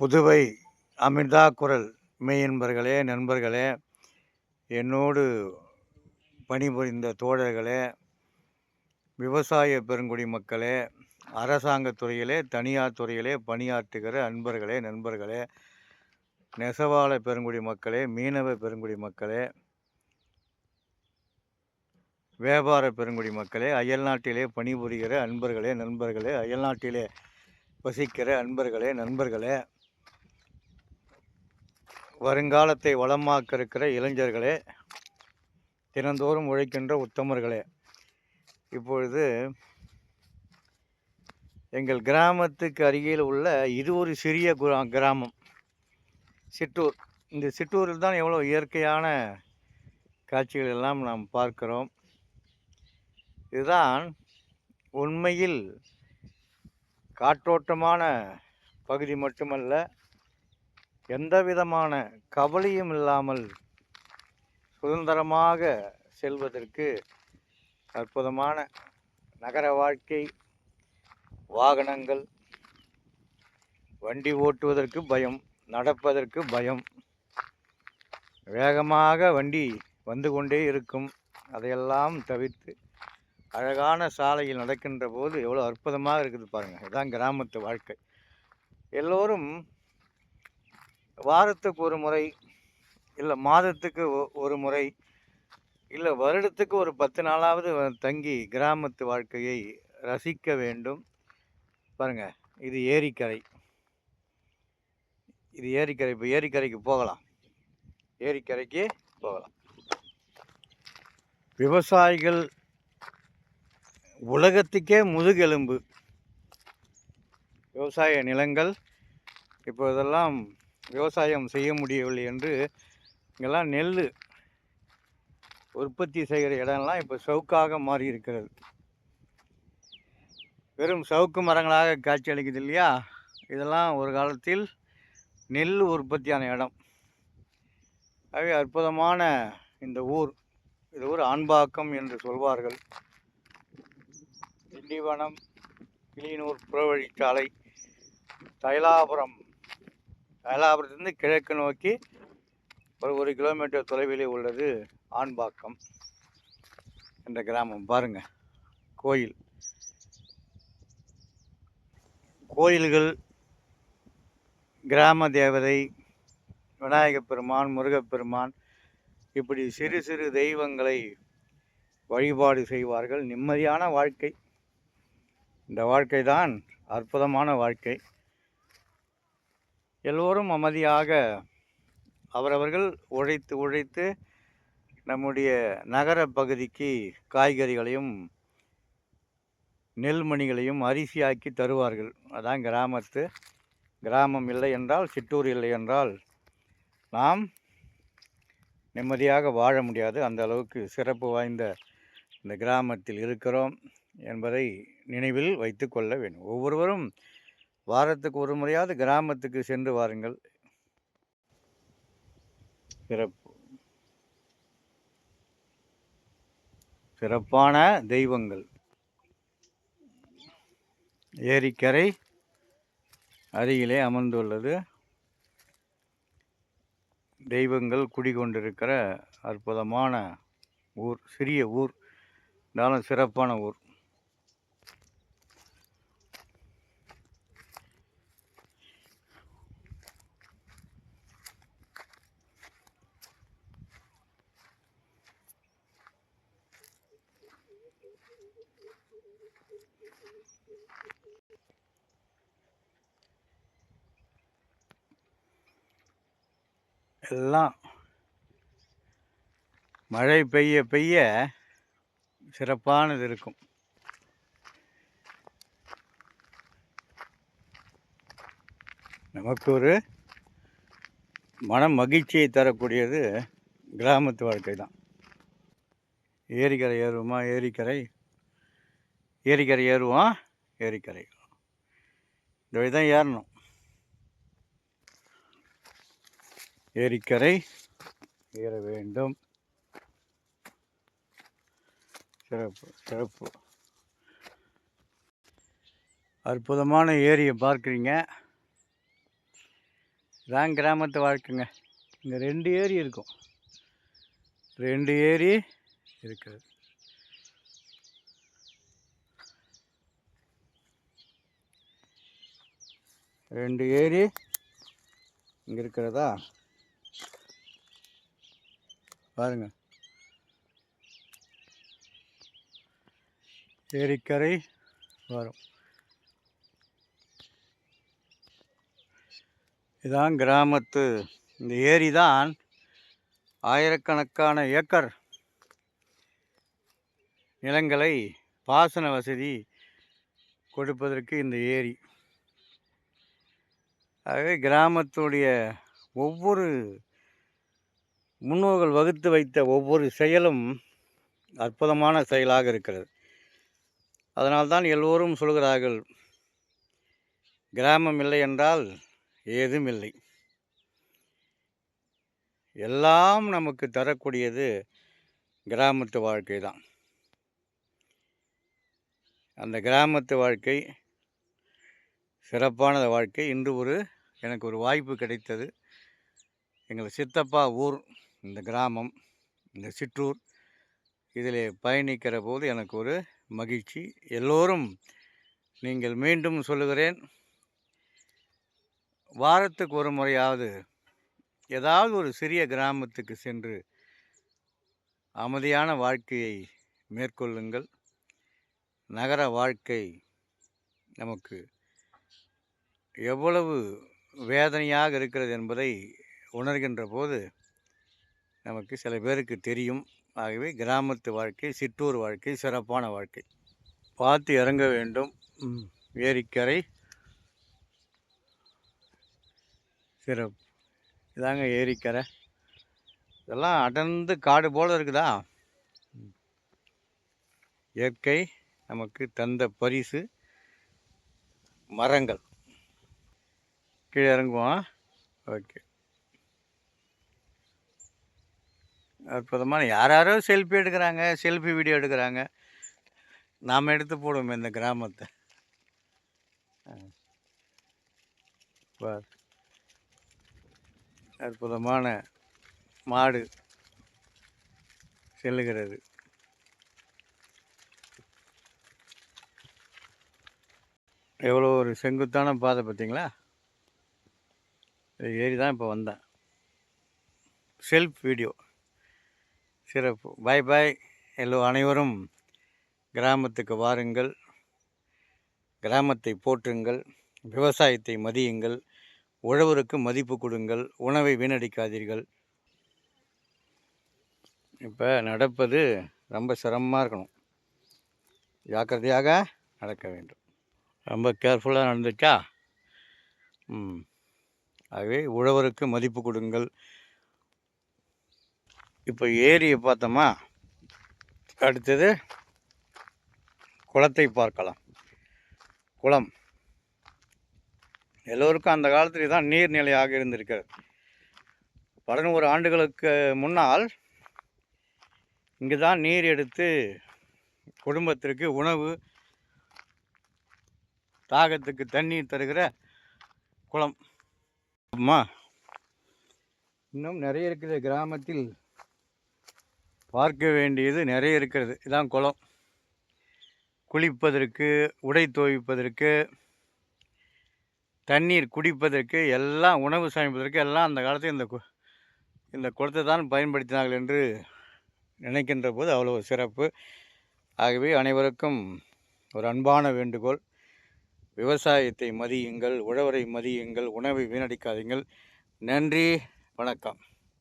புதுவை அமிர்தா குரல். மெய்யன்பர்களே நண்பர்களே என்னோடு பணிபுரிந்த தோழர்களே விவசாய பெருங்குடி மக்களே அரசாங்கத் துறையிலே தனியார் துறையிலே பணியாற்றுகிற அன்பர்களே நண்பர்களே நெசவாள பெருங்குடி மக்களே மீனவ பெருங்குடி மக்களே வியாபார பெருங்குடி மக்களே அயல்நாட்டிலே பணிபுரிகிற அன்பர்களே நண்பர்களே அயல்நாட்டிலே வசிக்கிற அன்பர்களே நண்பர்களே வருங்காலத்தை வளமாக்க இருக்கிற இளைஞர்களே தினந்தோறும் உழைக்கின்ற உத்தமர்களே. இப்பொழுது எங்கள் கிராமத்துக்கு அருகில் உள்ள இது ஒரு சிறிய குரா- கிராமம். சிற்றூர். இந்த சிற்றூரில் தான் எவ்வளோ இயற்கையான காட்சிகள் எல்லாம் நாம் பார்க்கிறோம். இதுதான் உண்மையில் காற்றோட்டமான பகுதி மட்டுமல்ல எந்த விதமான கவலையும் இல்லாமல் சுதந்திரமாக செல்வதற்கு அற்புதமான நகர வாழ்க்கை வாகனங்கள் வண்டி ஓட்டுவதற்கு பயம் நடப்பதற்கு பயம். வேகமாக வண்டி வந்து கொண்டே இருக்கும். அதையெல்லாம் தவிர்த்து அழகான சாலையில் நடக்கின்ற போது எவ்வளோ அற்புதமாக இருக்குது பாருங்கள் இதுதான் கிராமத்து வாழ்க்கை. எல்லோரும் வாரத்துக்கு ஒரு முறை இல்லை மாதத்துக்கு ஒ- ஒரு முறை இல்லை வருடத்துக்கு ஒரு பத்து நாளாவது தங்கி கிராமத்து வாழ்க்கையை ரசிக்க வேண்டும். பாருங்கள் இது ஏரிக்கரை. இது ஏரிக்கரை இப்போ ஏரிக்கரைக்கு போகலாம். ஏரிக்கரைக்கு போகலாம். விவசாயிகள் உலகத்துக்கே முதுகெலும்பு. விவசாய நிலங்கள் இப்போ இதெல்லாம் விவசாயம் செய்ய முடியவில்லை என்று இங்கெல்லாம் நெல் உற்பத்தி செய்கிற இடம்லாம் இப்போ சவுக்காக மாறி இருக்கிறது வெறும் சவுக்கு மரங்களாக காட்சி அளிக்குது இல்லையா? இதெல்லாம் ஒரு காலத்தில் நெல் உற்பத்தியான இடம். ஆகவே அற்புதமான இந்த ஊர். இது ஊர் ஆண்பாக்கம் என்று சொல்வார்கள். திண்டிவனம் கிளியனூர் புறவழிச்சாலை தைலாபுரம். தைலாபுரத்திலிருந்து கிழக்கு நோக்கி ஒரு ஒரு கிலோமீட்டர் தொலைவிலே உள்ளது ஆண்பாக்கம் என்ற கிராமம். பாருங்கள் கோயில். கோயில்கள் கிராம தேவதை விநாயகப் பெருமான் முருகப்பெருமான் இப்படி சிறு சிறு தெய்வங்களை வழிபாடு செய்வார்கள். நிம்மதியான வாழ்க்கை. இந்த வாழ்க்கை தான் அற்புதமான வாழ்க்கை. எல்லோரும் அமைதியாக அவரவர்கள் உழைத்து உழைத்து நம்முடைய நகர பகுதிக்கு காய்கறிகளையும் நெல்மணிகளையும் அரிசியாக்கி தருவார்கள். அதான் கிராமத்து. கிராமம் இல்லை என்றால் சிற்றூர் இல்லை என்றால் நாம் நிம்மதியாக வாழ முடியாது. அந்த அளவுக்கு சிறப்பு வாய்ந்த இந்த கிராமத்தில் இருக்கிறோம் என்பதை நினைவில் வைத்து கொள்ள வேண்டும். ஒவ்வொருவரும் வாரத்துக்கு ஒரு முறையாவது கிராமத்துக்கு சென்று வாருங்கள். சிறப்பு. சிறப்பான தெய்வங்கள். ஏரிக்கரை அருகிலே அமர்ந்துள்ளது. தெய்வங்கள் குடிகொண்டிருக்கிற அற்புதமான ஊர் சிறிய ஊர் இருந்தாலும் சிறப்பான ஊர். எல்லாம் மழை பெய்ய பெய்ய சிறப்பானது இருக்கும். நமக்கு ஒரு மன மகிழ்ச்சியை தரக்கூடியது கிராமத்து வாழ்க்கை தான். ஏரிக்கரை ஏறுவோமா? ஏரிக்கரை. ஏரிக்கரை ஏறுவோம். ஏரிக்கரை. இந்த வழி தான் ஏறணும். ஏரிக்கரை ஏற வேண்டும். சிறப்பு சிறப்பு. அற்புதமான ஏரியை பார்க்குறீங்க. இதான் கிராமத்து வாழ்க்கைங்க. இங்கே ரெண்டு ஏரி இருக்கும். ரெண்டு ஏரி இருக்குது. ரெண்டு ஏரி இங்கே இருக்கிறதா? பாருங்க. ஏரிக்கரை வரும். இதான் கிராமத்து இந்த ஏரி தான் ஆயிரக்கணக்கான ஏக்கர் நிலங்களை பாசன வசதி கொடுப்பதற்கு இந்த ஏரி. ஆகவே கிராமத்துடைய ஒவ்வொரு முன்னோர்கள் வகுத்து வைத்த ஒவ்வொரு செயலும் அற்புதமான செயலாக இருக்கிறது. அதனால்தான் எல்லோரும் சொல்கிறார்கள் கிராமம் இல்லை என்றால் ஏதும் இல்லை. எல்லாம் நமக்கு தரக்கூடியது கிராமத்து வாழ்க்கை தான். அந்த கிராமத்து வாழ்க்கை சிறப்பான வாழ்க்கை. இன்று ஒரு எனக்கு ஒரு வாய்ப்பு கிடைத்தது. எங்கள் சித்தப்பா ஊர் இந்த கிராமம் இந்த சிற்றூர் இதில் பயணிக்கிற போது எனக்கு ஒரு மகிழ்ச்சி. எல்லோரும் நீங்கள் மீண்டும் சொல்லுகிறேன் வாரத்துக்கு ஒரு முறையாவது ஏதாவது ஒரு சிறிய கிராமத்துக்கு சென்று அமைதியான வாழ்க்கையை மேற்கொள்ளுங்கள். நகர வாழ்க்கை நமக்கு எவ்வளவு வேதனையாக இருக்கிறது என்பதை உணர்கின்ற போது நமக்கு சில பேருக்கு தெரியும். ஆகவே கிராமத்து வாழ்க்கை சிற்றூர் வாழ்க்கை சிறப்பான வாழ்க்கை. பார்த்து இறங்க வேண்டும். ஏரிக்கரை சிறப்பு. இதாங்க ஏரிக்கரை. இதெல்லாம் அடர்ந்து காடு போல் இருக்குதா. இயற்கை நமக்கு தந்த பரிசு. மரங்கள். கீழே இறங்குவோம். ஓகே. அற்புதமான. யார் யாரோ செல்ஃபி எடுக்கிறாங்க செல்ஃபி வீடியோ எடுக்கிறாங்க. நாம் எடுத்து போடுவோம் இந்த கிராமத்தை. பார். அற்புதமான மாடு செல்லுகிறது. எவ்வளோ ஒரு செங்குத்தான பாதை பார்த்தீங்களா? ஏறி தான் இப்போ வந்தேன். செல்ஃப் வீடியோ சிறப்பு. பாய் பாய் எல்லோ அனைவரும் கிராமத்துக்கு வாருங்கள். கிராமத்தை போற்றுங்கள். விவசாயத்தை மதியுங்கள். உழவருக்கு மதிப்பு கொடுங்கள். உணவை வீணடிக்காதீர்கள். இப்போ நடப்பது ரொம்ப சிரமமாக இருக்கணும். ஜாக்கிரதையாக நடக்க வேண்டும். ரொம்ப கேர்ஃபுல்லாக நடந்துச்சா? ம். ஆகவே உழவருக்கு மதிப்பு கொடுங்கள். இப்போ ஏரியை பார்த்தோமா? அடுத்தது குளத்தை பார்க்கலாம். குளம். எல்லோருக்கும் அந்த காலத்தில் தான் நீர்நிலையாக இருந்திருக்கிறது. பதினோரு ஆண்டுகளுக்கு முன்னால் இங்கே தான் நீர் எடுத்து குடும்பத்திற்கு உணவு தாகத்துக்கு தண்ணீர் தருகிற குளம். அம்மா இன்னும் நிறைய இருக்குது. கிராமத்தில் பார்க்க வேண்டியது நிறைய இருக்கிறது. இதான் குளம். குளிப்பதற்கு உடை துவைப்பதற்கு தண்ணீர் குடிப்பதற்கு எல்லாம் உணவு சமைப்பதற்கு எல்லாம் அந்த காலத்தில் இந்த கு- இந்த குளத்தை தான் பயன்படுத்தினார்கள் என்று நினைக்கின்ற போது அவ்வளோ சிறப்பு. ஆகவே அனைவருக்கும் ஒரு அன்பான வேண்டுகோள். விவசாயத்தை மதியுங்கள் உழவரை மதியுங்கள் உணவை வீணடிக்காதீங்கள். நன்றி வணக்கம்.